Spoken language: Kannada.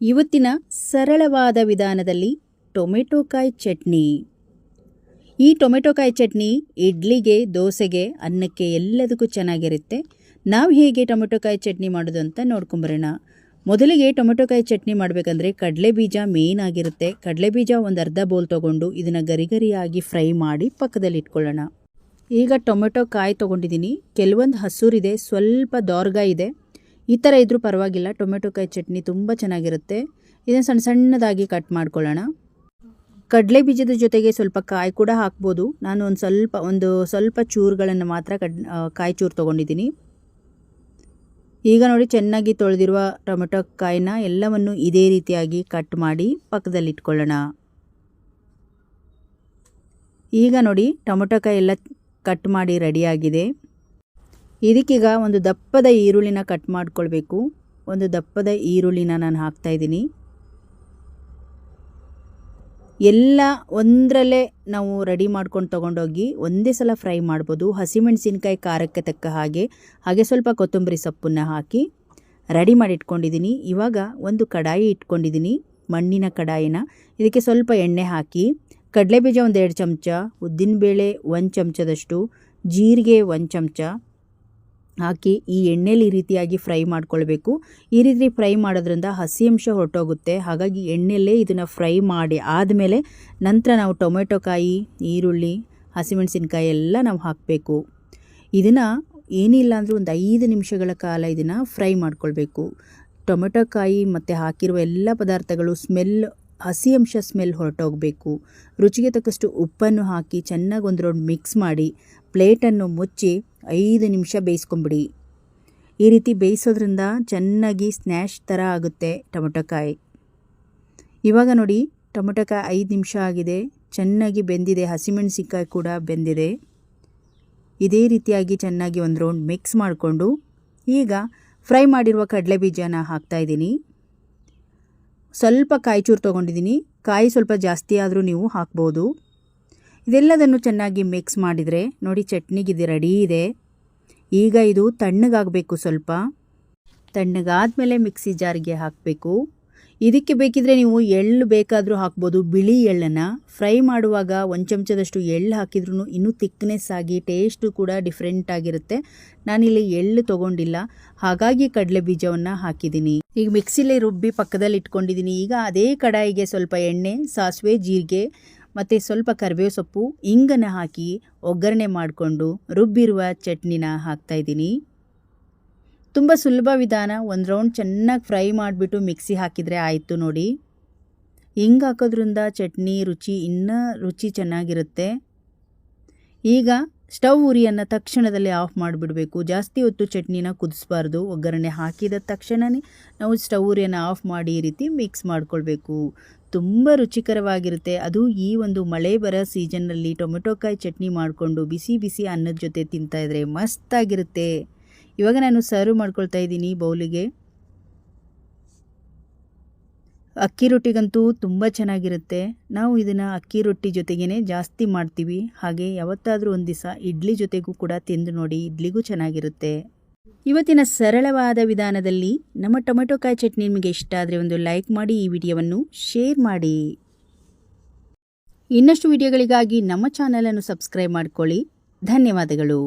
ಇವತ್ತಿನ ಸರಳವಾದ ವಿಧಾನದಲ್ಲಿ ಟೊಮೆಟೊಕಾಯಿ ಚಟ್ನಿ. ಈ ಟೊಮೆಟೊಕಾಯಿ ಚಟ್ನಿ ಇಡ್ಲಿಗೆ, ದೋಸೆಗೆ, ಅನ್ನಕ್ಕೆ ಎಲ್ಲದಕ್ಕೂ ಚೆನ್ನಾಗಿರುತ್ತೆ. ನಾವು ಹೇಗೆ ಟೊಮೆಟೊಕಾಯಿ ಚಟ್ನಿ ಮಾಡೋದು ಅಂತ ನೋಡ್ಕೊಂಬರೋಣ. ಮೊದಲಿಗೆ ಟೊಮೆಟೊಕಾಯಿ ಚಟ್ನಿ ಮಾಡಬೇಕಂದ್ರೆ ಕಡಲೆ ಬೀಜ ಮೇನ್ ಆಗಿರುತ್ತೆ. ಕಡಲೆ ಬೀಜ ಒಂದು ಅರ್ಧ ಬೌಲ್ ತೊಗೊಂಡು ಇದನ್ನು ಗರಿಗರಿಯಾಗಿ ಫ್ರೈ ಮಾಡಿ ಪಕ್ಕದಲ್ಲಿ ಇಟ್ಕೊಳ್ಳೋಣ. ಈಗ ಟೊಮೆಟೊ ಕಾಯಿ ತೊಗೊಂಡಿದ್ದೀನಿ ಕೆಲವೊಂದು ಹಸೂರಿದೆ. ಸ್ವಲ್ಪ ದೋರ್ಗ ಇದೆ. ಈ ಥರ ಇದ್ದರೂ ಪರವಾಗಿಲ್ಲ. ಟೊಮೆಟೊ ಕಾಯಿ ಚಟ್ನಿ ತುಂಬ ಚೆನ್ನಾಗಿರುತ್ತೆ. ಇದನ್ನು ಸಣ್ಣ ಸಣ್ಣದಾಗಿ ಕಟ್ ಮಾಡ್ಕೊಳ್ಳೋಣ. ಕಡಲೆ ಬೀಜದ ಜೊತೆಗೆ ಸ್ವಲ್ಪ ಕಾಯಿ ಕೂಡ ಹಾಕ್ಬೋದು. ನಾನು ಒಂದು ಸ್ವಲ್ಪ ಒಂದು ಸ್ವಲ್ಪ ಚೂರುಗಳನ್ನು ಮಾತ್ರ ಕಡ್ ಕಾಯಿ ಚೂರು ತೊಗೊಂಡಿದ್ದೀನಿ. ಈಗ ನೋಡಿ ಚೆನ್ನಾಗಿ ತೊಳೆದಿರುವ ಟೊಮೆಟೊ ಕಾಯಿನ ಎಲ್ಲವನ್ನು ಇದೇ ರೀತಿಯಾಗಿ ಕಟ್ ಮಾಡಿ ಪಕ್ಕದಲ್ಲಿ ಇಟ್ಕೊಳ್ಳೋಣ. ಈಗ ನೋಡಿ ಟೊಮೆಟೊ ಕಾಯಿ ಎಲ್ಲ ಕಟ್ ಮಾಡಿ ರೆಡಿಯಾಗಿದೆ ಇದಕ್ಕೀಗ ಒಂದು ದಪ್ಪದ ಈರುಳ್ಳಿನ ಕಟ್ ಮಾಡ್ಕೊಳ್ಬೇಕು. ಒಂದು ದಪ್ಪದ ಈರುಳ್ಳಿನ ನಾನು ಹಾಕ್ತಾಯಿದ್ದೀನಿ ಎಲ್ಲ ಒಂದರಲ್ಲೇ ನಾವು ರೆಡಿ ಮಾಡ್ಕೊಂಡು ತೊಗೊಂಡೋಗಿ ಒಂದೇ ಸಲ ಫ್ರೈ ಮಾಡ್ಬೋದು. ಹಸಿಮೆಣಸಿನ್ಕಾಯಿ ಖಾರಕ್ಕೆ ತಕ್ಕ ಹಾಗೆ. ಹಾಗೆ ಸ್ವಲ್ಪ ಕೊತ್ತಂಬರಿ ಸೊಪ್ಪನ್ನು ಹಾಕಿ ರೆಡಿ ಮಾಡಿ ಇಟ್ಕೊಂಡಿದ್ದೀನಿ ಇವಾಗ ಒಂದು ಕಡಾಯಿ ಇಟ್ಕೊಂಡಿದ್ದೀನಿ. ಮಣ್ಣಿನ ಕಡಾಯಿನ. ಇದಕ್ಕೆ ಸ್ವಲ್ಪ ಎಣ್ಣೆ ಹಾಕಿ. ಕಡಲೆಬೀಜ ಒಂದು ಎರಡು ಚಮಚ. ಉದ್ದಿನಬೇಳೆ ಒಂದು ಚಮಚದಷ್ಟು. ಜೀರಿಗೆ ಒಂದು ಚಮಚ. ಹಾಕಿ ಈ ಎಣ್ಣೆಲಿ ಈ ರೀತಿಯಾಗಿ ಫ್ರೈ ಮಾಡ್ಕೊಳ್ಬೇಕು. ಈ ರೀತಿ ಫ್ರೈ ಮಾಡೋದ್ರಿಂದ ಹಸಿ ಅಂಶ ಹೊರಟೋಗುತ್ತೆ. ಹಾಗಾಗಿ ಎಣ್ಣೆಯಲ್ಲೇ ಇದನ್ನು ಫ್ರೈ ಮಾಡಿ ಆದಮೇಲೆ ನಂತರ ನಾವು ಟೊಮೆಟೊ ಕಾಯಿ, ಈರುಳ್ಳಿ, ಹಸಿಮೆಣಸಿನ್ಕಾಯಿ ಎಲ್ಲ ನಾವು ಹಾಕಬೇಕು. ಇದನ್ನು ಏನಿಲ್ಲ ಅಂದರೂ ಒಂದು ಐದು ನಿಮಿಷಗಳ ಕಾಲ ಇದನ್ನು ಫ್ರೈ ಮಾಡ್ಕೊಳ್ಬೇಕು. ಟೊಮೆಟೊ ಕಾಯಿ ಮತ್ತು ಹಾಕಿರುವ ಎಲ್ಲ ಪದಾರ್ಥಗಳು, ಸ್ಮೆಲ್ ಹಸಿ ಅಂಶ ಸ್ಮೆಲ್ ಹೊರಟೋಗಬೇಕು. ರುಚಿಗೆ ತಕ್ಕಷ್ಟು ಉಪ್ಪನ್ನು ಹಾಕಿ ಚೆನ್ನಾಗಿ ಒಂದು ರೌಂಡ್ ಮಿಕ್ಸ್ ಮಾಡಿ ಪ್ಲೇಟನ್ನು ಮುಚ್ಚಿ ಐದು ನಿಮಿಷ ಬೇಯಿಸ್ಕೊಂಬಿಡಿ. ಈ ರೀತಿ ಬೇಯಿಸೋದ್ರಿಂದ ಚೆನ್ನಾಗಿ ಸ್ನ್ಯಾಶ್ ಥರ ಆಗುತ್ತೆ ಟೊಮೊಟೊಕಾಯಿ. ಇವಾಗ ನೋಡಿ, ಟೊಮೊಟೊಕಾಯಿ ಐದು ನಿಮಿಷ ಆಗಿದೆ. ಚೆನ್ನಾಗಿ ಬೆಂದಿದೆ. ಹಸಿಮೆಣಸಿನ್ಕಾಯಿ ಕೂಡ ಬೆಂದಿದೆ. ಇದೇ ರೀತಿಯಾಗಿ ಚೆನ್ನಾಗಿ ಒಂದು ರೌಂಡ್ ಮಿಕ್ಸ್ ಮಾಡಿಕೊಂಡು ಈಗ ಫ್ರೈ ಮಾಡಿರುವ ಕಡಲೆ ಬೀಜನ ಹಾಕ್ತಾಯಿದ್ದೀನಿ ಸ್ವಲ್ಪ ಕಾಯಿಚೂರು ತೊಗೊಂಡಿದ್ದೀನಿ. ಕಾಯಿ ಸ್ವಲ್ಪ ಜಾಸ್ತಿ ಆದರೂ ನೀವು ಹಾಕ್ಬೋದು. ಇದೆಲ್ಲದನ್ನು ಚೆನ್ನಾಗಿ ಮಿಕ್ಸ್ ಮಾಡಿದರೆ ನೋಡಿ ಚಟ್ನಿಗೆ ಇದು ರೆಡಿ ಇದೆ. ಈಗ ಇದು ತಣ್ಣಗಾಗಬೇಕು ಸ್ವಲ್ಪ. ತಣ್ಣಗಾದ ಮೇಲೆ ಮಿಕ್ಸಿ ಜಾರಿಗೆ ಹಾಕಬೇಕು. ಇದಕ್ಕೆ ಬೇಕಿದ್ರೆ ನೀವು ಎಳ್ಳು ಬೇಕಾದರೂ ಹಾಕ್ಬೋದು. ಬಿಳಿ ಎಳ್ಳನ್ನು ಫ್ರೈ ಮಾಡುವಾಗ ಒಂದು ಚಮಚದಷ್ಟು ಎಳ್ಳು ಹಾಕಿದ್ರೂ ಇನ್ನೂ ತಿಕ್ನೆಸ್ ಆಗಿ ಟೇಸ್ಟು ಕೂಡ ಡಿಫ್ರೆಂಟ್ ಆಗಿರುತ್ತೆ. ನಾನಿಲ್ಲಿ ಎಳ್ಳು ತೊಗೊಂಡಿಲ್ಲ. ಹಾಗಾಗಿ ಕಡಲೆ ಬೀಜವನ್ನು ಹಾಕಿದ್ದೀನಿ. ಈಗ ಮಿಕ್ಸಿಲೇ ರುಬ್ಬಿ ಪಕ್ಕದಲ್ಲಿ ಇಟ್ಕೊಂಡಿದ್ದೀನಿ. ಈಗ ಅದೇ ಕಡಾಯಿಗೆ ಸ್ವಲ್ಪ ಎಣ್ಣೆ, ಸಾಸಿವೆ, ಜೀರಿಗೆ ಮತ್ತು ಸ್ವಲ್ಪ ಕರಿಬೇವು ಸೊಪ್ಪು ಇಂಗನ್ನು ಹಾಕಿ ಒಗ್ಗರಣೆ ಮಾಡಿಕೊಂಡು ರುಬ್ಬಿರುವ ಚಟ್ನಿನ ಹಾಕ್ತಾಯಿದ್ದೀನಿ ತುಂಬ ಸುಲಭ ವಿಧಾನ. ಒಂದು ರೌಂಡ್ ಚೆನ್ನಾಗಿ ಫ್ರೈ ಮಾಡಿಬಿಟ್ಟು ಮಿಕ್ಸಿ ಹಾಕಿದರೆ ಆಯಿತು ನೋಡಿ. ಹಿಂಗೆ ಹಾಕೋದ್ರಿಂದ ಚಟ್ನಿ ರುಚಿ ಇನ್ನೂ ರುಚಿ ಚೆನ್ನಾಗಿರುತ್ತೆ. ಈಗ ಸ್ಟವ್ ಉರಿಯನ್ನು ತಕ್ಷಣದಲ್ಲಿ ಆಫ್ ಮಾಡಿಬಿಡಬೇಕು. ಜಾಸ್ತಿ ಹೊತ್ತು ಚಟ್ನಿನ ಕುದಿಸ್ಬಾರ್ದು. ಒಗ್ಗರಣೆ ಹಾಕಿದ ತಕ್ಷಣವೇ ನಾವು ಸ್ಟವ್ ಉರಿಯನ್ನು ಆಫ್ ಮಾಡಿ ಈ ರೀತಿ ಮಿಕ್ಸ್ ಮಾಡ್ಕೊಳ್ಬೇಕು. ತುಂಬ ರುಚಿಕರವಾಗಿರುತ್ತೆ. ಅದು ಈ ಒಂದು ಮಳೆ ಬರೋ ಸೀಸನ್ನಲ್ಲಿ ಟೊಮೆಟೊಕಾಯಿ ಚಟ್ನಿ ಮಾಡಿಕೊಂಡು ಬಿಸಿ ಬಿಸಿ ಅನ್ನದ ಜೊತೆ ತಿಂತಾಯಿದ್ರೆ ಮಸ್ತಾಗಿರುತ್ತೆ. ಇವಾಗ ನಾನು ಸರ್ವ್ ಮಾಡ್ಕೊಳ್ತಾ ಇದ್ದೀನಿ ಬೌಲಿಗೆ. ಅಕ್ಕಿ ರೊಟ್ಟಿಗಂತೂ ತುಂಬ ಚೆನ್ನಾಗಿರುತ್ತೆ. ನಾವು ಇದನ್ನು ಅಕ್ಕಿ ರೊಟ್ಟಿ ಜೊತೆಗೇ ಜಾಸ್ತಿ ಮಾಡ್ತೀವಿ. ಹಾಗೆ ಯಾವತ್ತಾದರೂ ಒಂದು ದಿವಸ ಇಡ್ಲಿ ಜೊತೆಗೂ ಕೂಡ ತಿಂದು ನೋಡಿ ಇಡ್ಲಿಗೂ ಚೆನ್ನಾಗಿರುತ್ತೆ. ಇವತ್ತಿನ ಸರಳವಾದ ವಿಧಾನದಲ್ಲಿ ನಮ್ಮ ಟೊಮೆಟೊ ಕಾಯಿ ಚಟ್ನಿ ನಿಮಗೆ ಇಷ್ಟ ಆದರೆ ಒಂದು ಲೈಕ್ ಮಾಡಿ ಈ ವಿಡಿಯೋವನ್ನು ಶೇರ್ ಮಾಡಿ. ಇನ್ನಷ್ಟು ವಿಡಿಯೋಗಳಿಗಾಗಿ ನಮ್ಮ ಚಾನಲನ್ನು ಸಬ್ಸ್ಕ್ರೈಬ್ ಮಾಡ್ಕೊಳ್ಳಿ. ಧನ್ಯವಾದಗಳು.